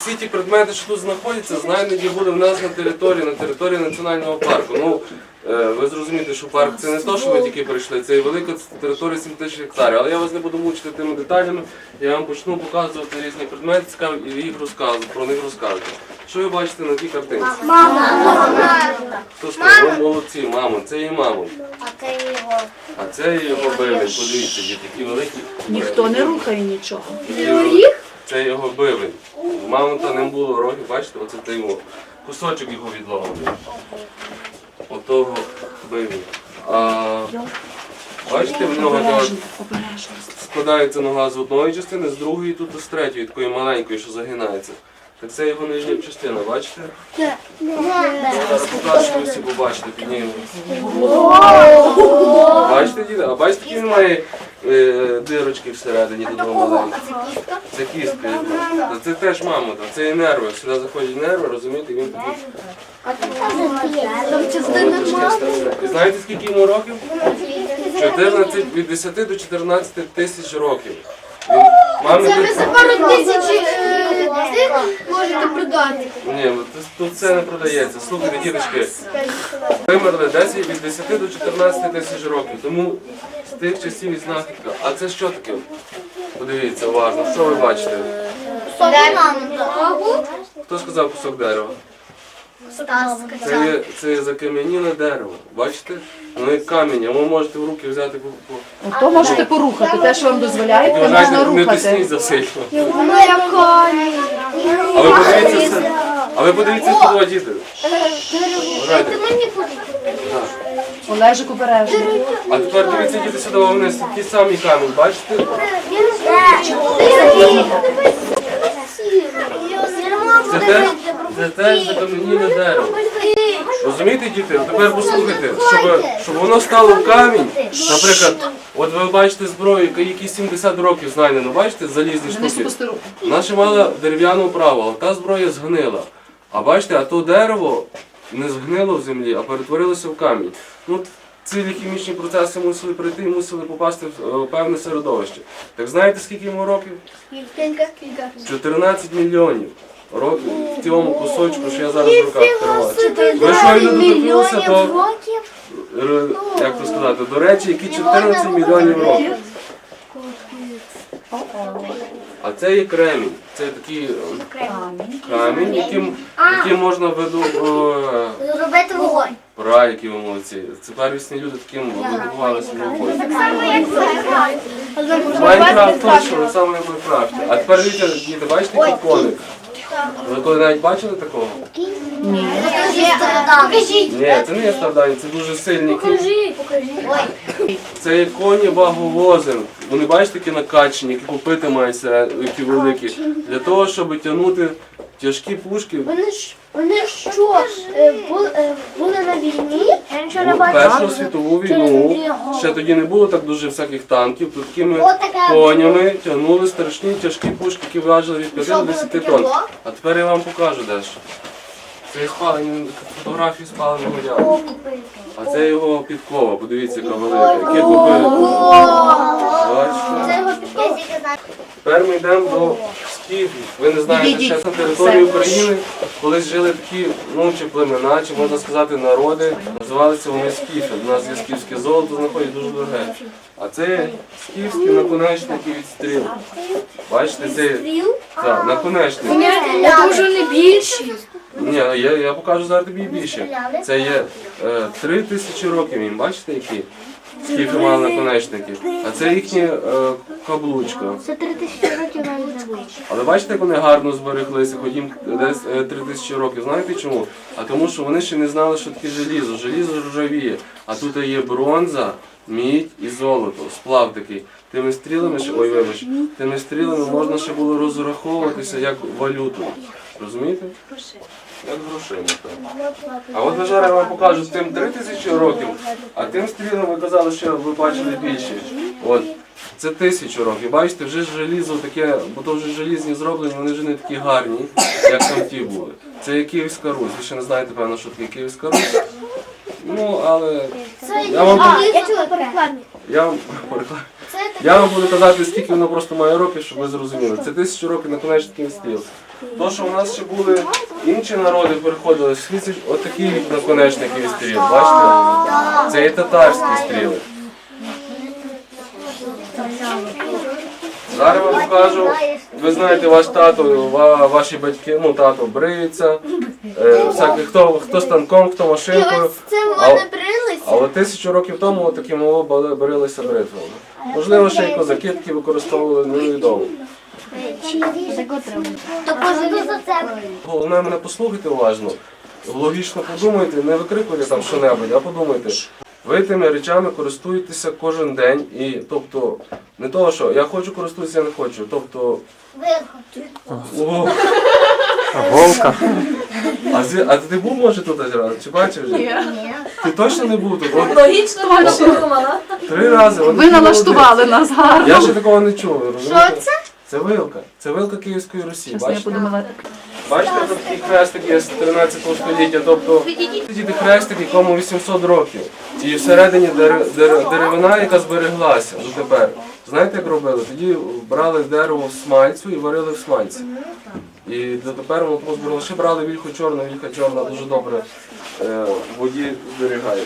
Всі ті предмети, що тут знаходяться, знайдені були в нас на території, на території національного парку. Ну, е, ви зрозумієте, що парк це не то, що ви тільки прийшли, це і велика територія 7 тисяч гектарів. Але я вас не буду мучити тими деталями. Я вам почну показувати різні предмети, цікаві, і їх розказувати, про них розказувати. Що ви бачите на тій картинці? Мама! Хто сказав? Ви молодці, мамо, це її мамо. А це його. А це його бивень, подивіться, є такі великі. Ніхто не рухає нічого. Це його бивень. Мамонта не було рогів, бачите, оце той його. Кусочок його відломаний. Отого бивень. А, бачите, в нього складається нога з одної частини, з другої тут з третьої, такої маленької, що загинається. Так це його нижня частина, бачите? Зараз покажу, ви всі побачите, піднімемо. Бачите, діти? А бачите, він має дирочки всередині додому маленькі? Це кістка. його. Та Це теж мамонта, це і нерви. Сюди заходять нерви, розумієте, він такий. І знаєте, скільки йому років? 14, від 10 до 14 тисяч років. Він, мамі, Це ми за пару тисяч е, цих можете продати. Ні, ну, тут, тут це не продається. Слухайте, діточки, вимерли 10 від 10 до 14 тисяч років. Тому з тих часів і знахідка. А це що таке? Подивіться уважно, що ви бачите? Хто сказав кусок дерева? Це є, це є закам'яніле дерево. Бачите? Воно як камінь, а ви можете в руки взяти по. по... Ото можете порухати. Те, що вам то можна вважайте, не тисніть рухати. Воно як коні. А ви подивіться це. А ви подивіться сюди, діти. Вважайте. мені. Олежик обережно. А тепер дивіться, діти сюди, вони такий самий камінь, бачите? Це теж, це теж закам'яніле дерево. Розумієте, діти? Тепер послухайте, щоб, щоб воно стало в камінь, наприклад, от ви бачите зброю, які 70 років знайдено, бачите, залізні штуки. Наша мала дерев'яну праву, та зброя згнила. А бачите, а то дерево не згнило в землі, а перетворилося в камінь. Ну, цілі хімічні процеси мусили пройти і мусили попасти в е, певне середовище. Так знаєте, скільки йому років? 14 мільйонів років в цьому кусочку, що я зараз в руках тримаю. Ви щойно доторкнулися до, е, як то сказати, до речі, які 14 мільйонів років. А це є кремінь. Це такий е, камінь, яким, яким можна виду е, Зробити вогонь. Пора, які ви молодці. Це первісні люди таким видобувалися на вогонь. Майнкрафт точно, не саме як Майнкрафт. А тепер дивіться, діти, бачите, який коник? Ви коли навіть бачили такого? Покажіть. Ні, це не є страдання, це дуже сильні кінь. Покажи, покажи. Це є коні ваговози. Вони бачите, такі накачані, які купити маються, які великі. Для того, щоб тягнути тяжкі пушки. Вони ж вони що? е, е, Були на війні? Я нічого не Ну. Першу світову війну ще тоді не було так дуже всяких танків, то такими конями тягнули страшні тяжкі пушки, які важили від 5 до 10 тонн. А тепер я вам покажу дещо. Це спалені фотографії спаленого яблука. А це його підкова, подивіться, яка велика. Яке купили. Тепер ми йдемо до скіфів. Ви не знаєте, ще на території України колись жили такі, ну чи племена, чи можна сказати, народи. Називалися вони скіфи. У нас є скіфське золото, знаходять дуже дороге. А це скіфські наконечники від стріл. Бачите, це так, наконечники. Дуже не більші. Ні, я, я покажу зараз тобі більше. Це є е, три тисячі років їм, бачите які? Скільки мали наконечники. А це їхня е, каблучка. Це три тисячі років навіть не було. Але бачите, як вони гарно збереглися, хоч їм десь е, три тисячі років. Знаєте чому? А тому, що вони ще не знали, що таке желізо. Желізо ржавіє. А тут є бронза, мідь і золото. Сплав такий. Тими стрілами ще ой, вибач, тими стрілами можна ще було розраховуватися як валюту. Розумієте? Як грошима. так. А от ви зараз я вам покажу тим три тисячі років, а тим стрілам ви казали, що ви бачили більше. От. Це тисячу років. Бачите, вже желізо таке, бо то вже желізні зроблені, вони вже не такі гарні, як там ті були. Це є Київська Русь. Ви ще не знаєте, певно, що таке Київська Русь. Ну, але я вам, А, я чула по рекламі. Я вам, буду казати, скільки воно просто має років, щоб ви зрозуміли. Це тисячу років наконечників стіл. То, що у нас ще були інші народи переходили, світять отакі наконечники від стріл. Бачите? Це і татарські стріли. Зараз вам покажу. Ви знаєте, ваш тато, ваші батьки, ну тато бриється, е, всякий, хто, хто станком, хто машинкою. А- вони брилися. Але тисячу років тому такі бали- брилися бритвами. Можливо, ще й козаки використовували, невідомо. То кожен. Головне мене послухайте уважно. Логічно подумайте, не викрикуйте там що-небудь, а подумайте. Ви тими речами користуєтеся кожен день і тобто не того, що я хочу користуватися, я не хочу. Тобто. О, Голка. а, зі- а ти був може тут аж раз? Чи бачив вже? Ні. Ти точно не був тут? От Логічно думала. Три рази. Ви налаштували нас гарно. Я ще такого не чув. розумієте? Що це? Це вилка. Це вилка Київської Русі. Чесно, я Бачите? подумала, Бачите, тут такий хрестик є з 13 століття, тобто діти хрестик, якому 800 років. І всередині дер- дер- деревина, яка збереглася дотепер. Знаєте, як робили? Тоді брали дерево в смальцю і варили в смальці. І дотепер воно зберегло. Ще брали вільху чорну, вільха чорна дуже добре е, в воді зберігає.